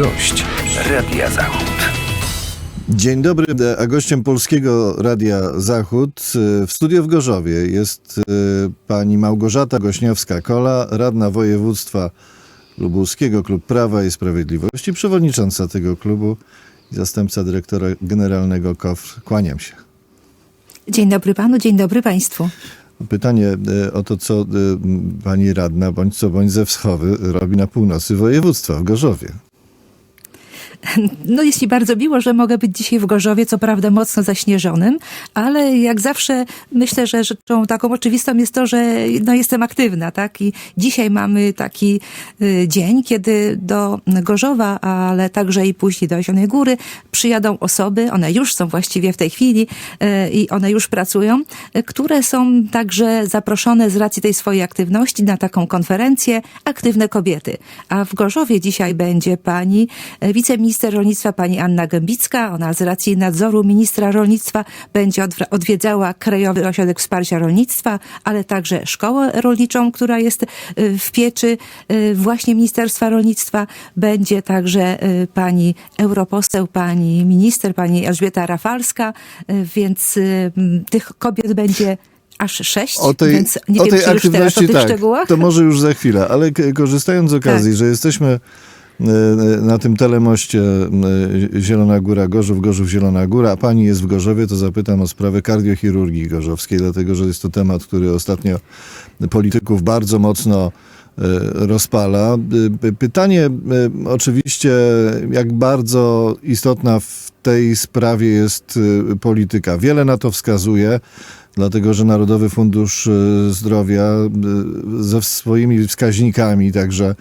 Gość Radia Zachód. Dzień dobry, a gościem Polskiego Radia Zachód e, w studio w Gorzowie jest e, pani Małgorzata Gośniowska-Kola, radna województwa lubuskiego, Klub Prawa i Sprawiedliwości, przewodnicząca tego klubu i zastępca dyrektora generalnego KOF. Kłaniam się. Dzień dobry panu, dzień dobry państwu. Pytanie e, o to, co pani radna, bądź co bądź ze Wschowy robi na północy województwa w Gorzowie. No jest mi bardzo miło, że mogę być dzisiaj w Gorzowie, co prawda mocno zaśnieżonym, ale jak zawsze myślę, że rzeczą taką oczywistą jest to, że no, jestem aktywna, tak? I dzisiaj mamy taki y, dzień, kiedy do Gorzowa, ale także i później do Osionej Góry przyjadą osoby, one już są właściwie w tej chwili y, i one już pracują, y, które są także zaproszone z racji tej swojej aktywności na taką konferencję Aktywne Kobiety. A w Gorzowie dzisiaj będzie pani e, wiceminister rolnictwa, pani Anna Gębicka. Ona z racji nadzoru ministra rolnictwa będzie odwiedzała Krajowy Ośrodek Wsparcia Rolnictwa, ale także szkołę rolniczą, która jest e, w pieczy e, właśnie Ministerstwa Rolnictwa. Będzie także e, pani europoseł, pani minister, pani Elżbieta Rafalska, więc tych kobiet będzie aż sześć, O tej, więc nie o wiem, tej już teraz o aktywności tych tak, szczegółach. to może już za chwilę, ale korzystając z okazji, Tak. że jesteśmy na tym telemoście e, Zielona Góra Gorzów, Gorzów Zielona Góra, a pani jest w Gorzowie, to zapytam o sprawę kardiochirurgii gorzowskiej, dlatego że jest to temat, który ostatnio polityków bardzo mocno e, rozpala. Pytanie oczywiście, jak bardzo istotna w tej sprawie jest polityka. Wiele na to wskazuje, dlatego że Narodowy Fundusz Zdrowia ze swoimi wskaźnikami, także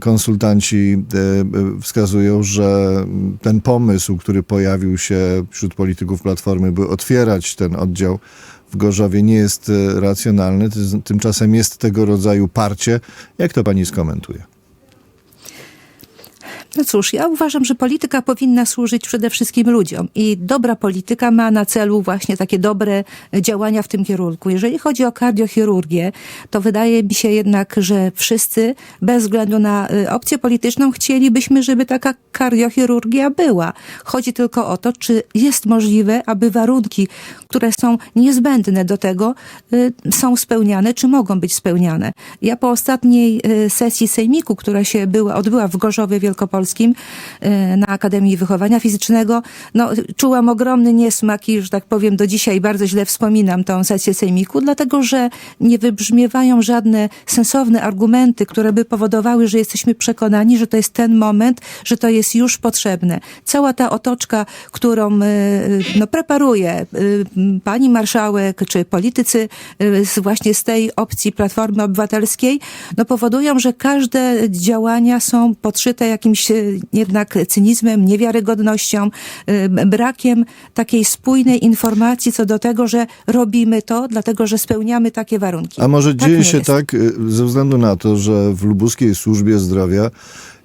konsultanci e, e, wskazują, że ten pomysł, który pojawił się wśród polityków Platformy, by otwierać ten oddział w Gorzowie nie jest racjonalny, Ty- tymczasem jest tego rodzaju parcie. Jak to pani skomentuje? No cóż, ja uważam, że polityka powinna służyć przede wszystkim ludziom i dobra polityka ma na celu właśnie takie dobre działania w tym kierunku. Jeżeli chodzi o kardiochirurgię, to wydaje mi się jednak, że wszyscy, bez względu na y, opcję polityczną, chcielibyśmy, żeby taka kardiochirurgia była. Chodzi tylko o to, czy jest możliwe, aby warunki, które są niezbędne do tego, y, są spełniane, czy mogą być spełniane. Ja po ostatniej y, sesji sejmiku, która się była, odbyła w Gorzowie Wielkopolskim y, na Akademii Wychowania Fizycznego, no, czułam ogromny niesmak i, że tak powiem, do dzisiaj bardzo źle wspominam tą sesję sejmiku, dlatego że nie wybrzmiewają żadne sensowne argumenty, które by powodowały, że jesteśmy przekonani, że to jest ten moment, że to jest już potrzebne. Cała ta otoczka, którą y, no, preparuje y, pani marszałek czy politycy z, właśnie z tej opcji Platformy Obywatelskiej, no, powodują, że każde działania są podszyte jakimś jednak cynizmem, niewiarygodnością, brakiem takiej spójnej informacji co do tego, że robimy to, dlatego że spełniamy takie warunki. A może Tak dzieje się jest. tak y, ze względu na to, że w lubuskiej służbie zdrowia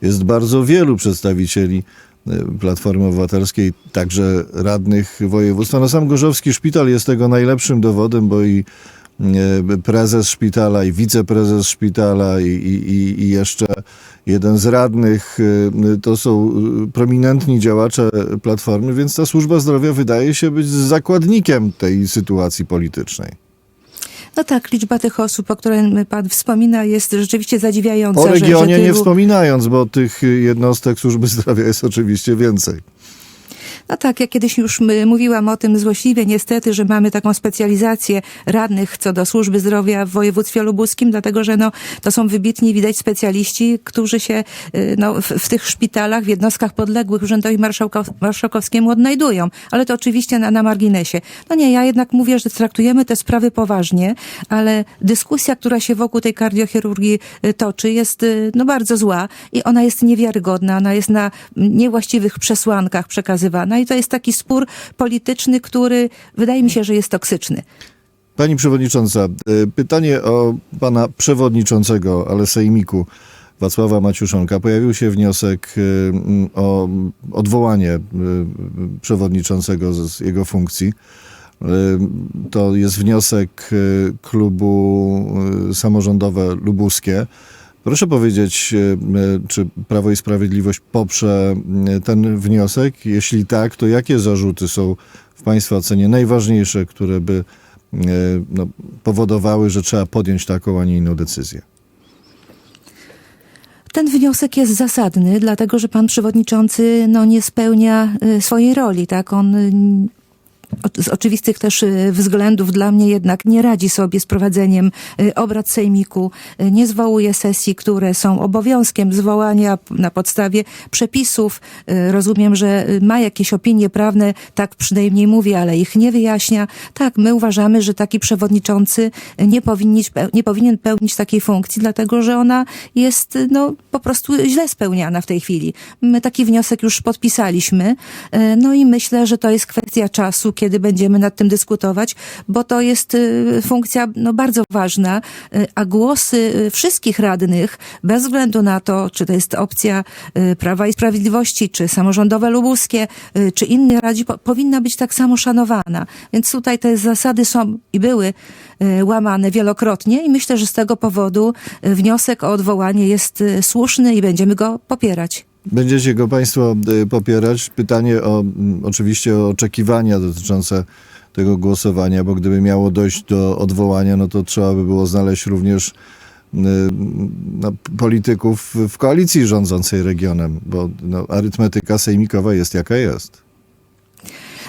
jest bardzo wielu przedstawicieli y, Platformy Obywatelskiej, także radnych województwa. No sam Gorzowski Szpital jest tego najlepszym dowodem, bo i y, prezes szpitala, i wiceprezes szpitala, i, i- i jeszcze jeden z radnych y, to są y, prominentni działacze Platformy, więc ta służba zdrowia wydaje się być zakładnikiem tej sytuacji politycznej. No tak, liczba tych osób, o której pan wspomina, jest rzeczywiście zadziwiająca. O że- że regionie nie tylu- wspominając, bo tych jednostek służby zdrowia jest oczywiście więcej. No tak, ja kiedyś już mówiłam o tym złośliwie niestety, że mamy taką specjalizację radnych co do służby zdrowia w województwie lubuskim, dlatego że no, to są wybitni widać specjaliści, którzy się y, no, w, w tych szpitalach, w jednostkach podległych urzędowi marszałko, marszałkowskiemu odnajdują. Ale to oczywiście na, na marginesie. No nie, ja jednak mówię, że traktujemy te sprawy poważnie, ale dyskusja, która się wokół tej kardiochirurgii y, toczy, jest y, no, bardzo zła i ona jest niewiarygodna, ona jest na niewłaściwych przesłankach przekazywana i to jest taki spór polityczny, który wydaje mi się, że jest toksyczny. Pani przewodnicząca, y, pytanie o pana przewodniczącego, ale sejmiku Wacława Maciuszonka. Pojawił się wniosek mm, o odwołanie y, przewodniczącego z jego funkcji. To jest wniosek klubu samorządowe lubuskie. Proszę powiedzieć, e, e, czy Prawo i Sprawiedliwość poprze e, ten wniosek? Jeśli tak, to jakie zarzuty są w Państwa ocenie najważniejsze, które by no, powodowały, że trzeba podjąć taką, a nie inną decyzję? Ten wniosek jest zasadny, dlatego że pan przewodniczący no, nie spełnia swojej roli. Tak? On z oczywistych też y, względów dla mnie jednak nie radzi sobie z prowadzeniem y, obrad sejmiku, y, nie zwołuje sesji, które są obowiązkiem zwołania na podstawie przepisów. Rozumiem, że ma jakieś opinie prawne, tak przynajmniej mówi, ale ich nie wyjaśnia. Tak, my uważamy, że taki przewodniczący nie, nie powinien pełnić takiej funkcji, dlatego że ona jest no, po prostu źle spełniana w tej chwili. My taki wniosek już podpisaliśmy, no i myślę, że to jest kwestia czasu, kiedy będziemy nad tym dyskutować, bo to jest y, funkcja no, bardzo ważna, y, a głosy y, wszystkich radnych, bez względu na to, czy to jest opcja Prawa i Sprawiedliwości, czy samorządowe lubuskie, czy innych radzi, po, powinna być tak samo szanowana. Więc tutaj te zasady są i były łamane wielokrotnie i myślę, że z tego powodu wniosek o odwołanie jest słuszny i będziemy go popierać. Będziecie go Państwo y, popierać. Pytanie o mm, oczywiście o oczekiwania dotyczące tego głosowania, bo gdyby miało dojść do odwołania, no to trzeba by było znaleźć również y, no, polityków w koalicji rządzącej regionem, bo no, arytmetyka sejmikowa jest jaka jest.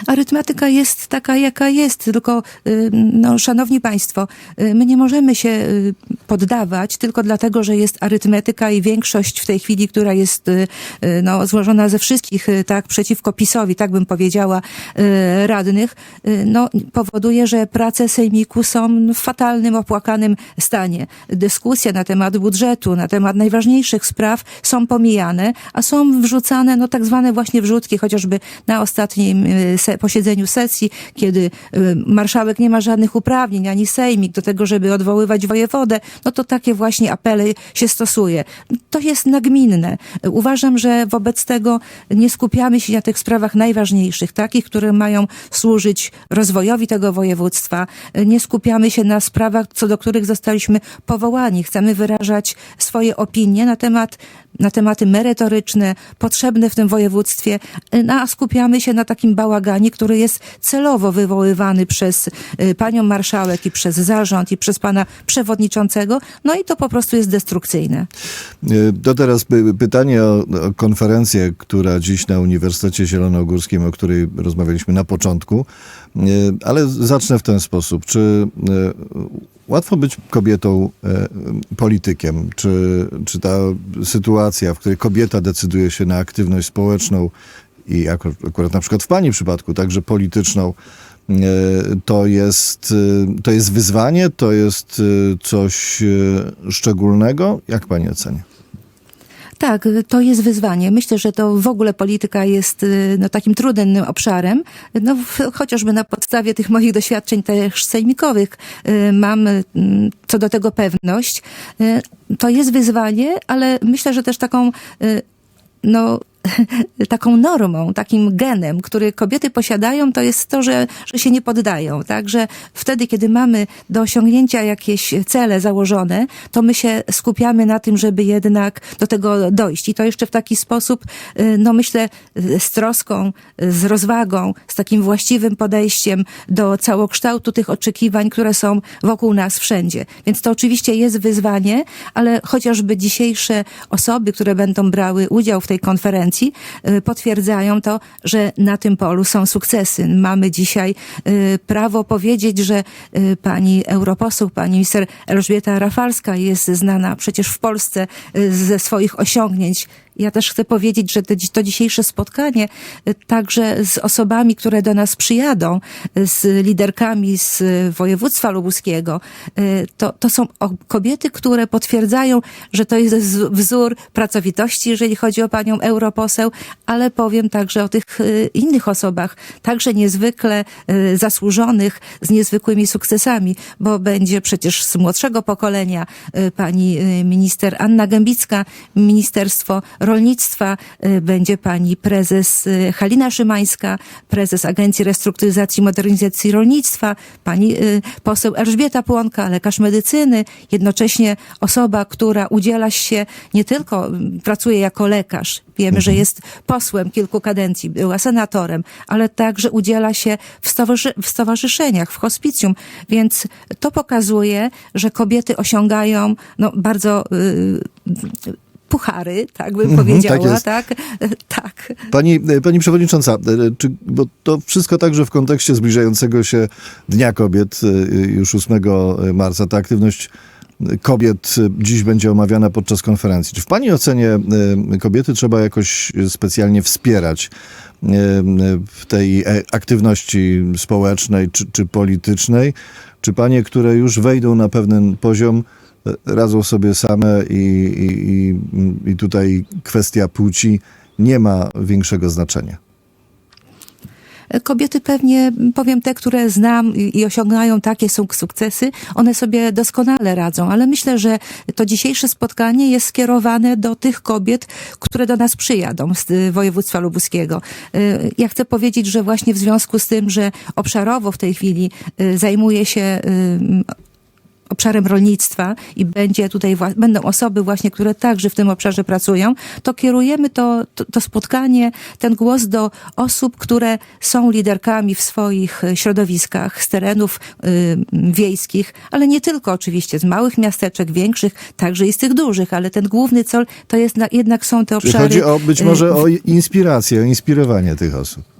Arytmetyka jest taka, jaka jest, tylko, no, szanowni państwo, y, my nie możemy się y, poddawać tylko dlatego, że jest arytmetyka i większość w tej chwili, która jest y, no, złożona ze wszystkich, tak, przeciwko PiSowi, tak bym powiedziała, radnych, no, powoduje, że prace sejmiku są w fatalnym, opłakanym stanie. Dyskusje na temat budżetu, na temat najważniejszych spraw są pomijane, a są wrzucane, no, tak zwane właśnie wrzutki, chociażby na ostatnim se, posiedzeniu sesji, kiedy y, marszałek nie ma żadnych uprawnień, ani sejmik do tego, żeby odwoływać wojewodę, no to takie właśnie apele się stosuje. To jest nagminne. Uważam, że wobec tego nie skupiamy się na tych sprawach najważniejszych, takich, które mają służyć rozwojowi tego województwa. Nie skupiamy się na sprawach, co do których zostaliśmy powołani. Chcemy wyrażać swoje opinie na temat na tematy merytoryczne, potrzebne w tym województwie, no, a skupiamy się na takim bałaganie, który jest celowo wywoływany przez y, panią marszałek i przez zarząd i przez pana przewodniczącego, no i to po prostu jest destrukcyjne. Y, To teraz py- pytanie o, o konferencję, która dziś na Uniwersytecie Zielonogórskim, o której rozmawialiśmy na początku, Y, ale zacznę w ten sposób. Czy łatwo być kobietą politykiem? Czy, czy ta sytuacja, w której kobieta decyduje się na aktywność społeczną i akurat na przykład w pani przypadku, także polityczną, y, to jest, y, to jest wyzwanie, to jest y, coś szczególnego? Jak pani ocenia? Tak, to jest wyzwanie. Myślę, że to w ogóle polityka jest no, takim trudnym obszarem. No, chociażby na podstawie tych moich doświadczeń też sejmikowych mam y, co do tego pewność. To jest wyzwanie, ale myślę, że też taką no, taką normą, takim genem, który kobiety posiadają, to jest to, że, że się nie poddają. Także wtedy, kiedy mamy do osiągnięcia jakieś cele założone, to my się skupiamy na tym, żeby jednak do tego dojść. I to jeszcze w taki sposób, y, no myślę, y, z troską, y, z rozwagą, z takim właściwym podejściem do całokształtu tych oczekiwań, które są wokół nas wszędzie. Więc to oczywiście jest wyzwanie, ale chociażby dzisiejsze osoby, które będą brały udział w tej konferencji, y, potwierdzają to, że na tym polu są sukcesy. Mamy dzisiaj y, prawo powiedzieć, że y, pani europoseł, pani minister Elżbieta Rafalska jest znana przecież w Polsce ze swoich osiągnięć. Ja też chcę powiedzieć, że to dzisiejsze spotkanie y, także z osobami, które do nas przyjadą, y, z liderkami z województwa lubuskiego, y, to, to są kobiety, które potwierdzają, że to jest wzór pracowitości, jeżeli chodzi o panią europoseł, ale powiem także o tych innych osobach, także niezwykle zasłużonych, z niezwykłymi sukcesami, bo będzie przecież z młodszego pokolenia pani minister Anna Gębicka, Ministerstwo rolnictwa y, będzie pani prezes y, Halina Szymańska, prezes Agencji Restrukturyzacji i Modernizacji Rolnictwa, pani y, poseł Elżbieta Płonka, lekarz medycyny, jednocześnie osoba, która udziela się nie tylko pracuje jako lekarz, wiemy, że jest posłem kilku kadencji, była senatorem, ale także udziela się w, w stowarzyszeniach, w hospicjum, więc to pokazuje, że kobiety osiągają no, bardzo y, puchary, tak bym Mhm, powiedziała, tak tak, tak. Pani, e, pani przewodnicząca, e, czy, bo to wszystko także w kontekście zbliżającego się Dnia Kobiet, e, już 8 marca, ta aktywność kobiet e, dziś będzie omawiana podczas konferencji. Czy w Pani ocenie e, kobiety trzeba jakoś specjalnie wspierać e, w tej e, aktywności społecznej czy, czy politycznej? Czy panie, które już wejdą na pewien poziom, e, radzą sobie same i, i, i, tutaj kwestia płci nie ma większego znaczenia. Kobiety pewnie, powiem te, które znam i osiągają takie sukcesy, one sobie doskonale radzą, ale myślę, że to dzisiejsze spotkanie jest skierowane do tych kobiet, które do nas przyjadą z y, województwa lubuskiego. Y, Ja chcę powiedzieć, że właśnie w związku z tym, że obszarowo w tej chwili y, zajmuje się obszarem rolnictwa i będzie tutaj będą osoby właśnie, które także w tym obszarze pracują, to kierujemy to, to, to spotkanie, ten głos do osób, które są liderkami w swoich e, środowiskach, z terenów y, wiejskich, ale nie tylko oczywiście, z małych miasteczek, większych, także i z tych dużych, ale ten główny cel to jest na, jednak są te obszary. chodzi o być y, może o inspirację, o inspirowanie tych osób?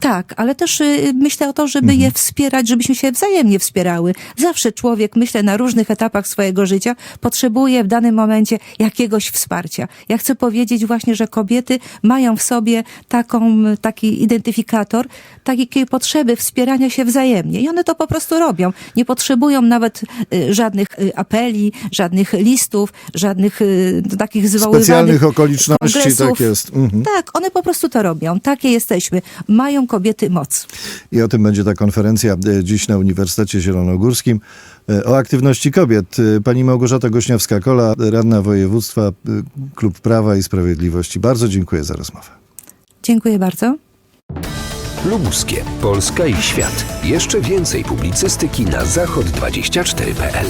Tak, ale też y, myślę o to, żeby je wspierać, żebyśmy się wzajemnie wspierały. Zawsze człowiek, myślę, na różnych etapach swojego życia potrzebuje w danym momencie jakiegoś wsparcia. Ja chcę powiedzieć właśnie, że kobiety mają w sobie taką, taki identyfikator, takiej potrzeby wspierania się wzajemnie i one to po prostu robią. Nie potrzebują nawet y, żadnych y, apeli, żadnych listów, żadnych takich zwoływanych Specjalnych okoliczności, kongresów. tak jest. Mhm. Tak, one po prostu to robią. Takie jesteśmy. Mają kobiety moc. I o tym będzie ta konferencja e, dziś na Uniwersytecie Zielonogórskim. E, O aktywności kobiet. E, Pani Małgorzata Gośniowska-Kola, radna województwa, Klub Prawa i Sprawiedliwości. Bardzo dziękuję za rozmowę. Dziękuję bardzo. Lubuskie, Polska i świat. Jeszcze więcej publicystyki na zachod24.pl.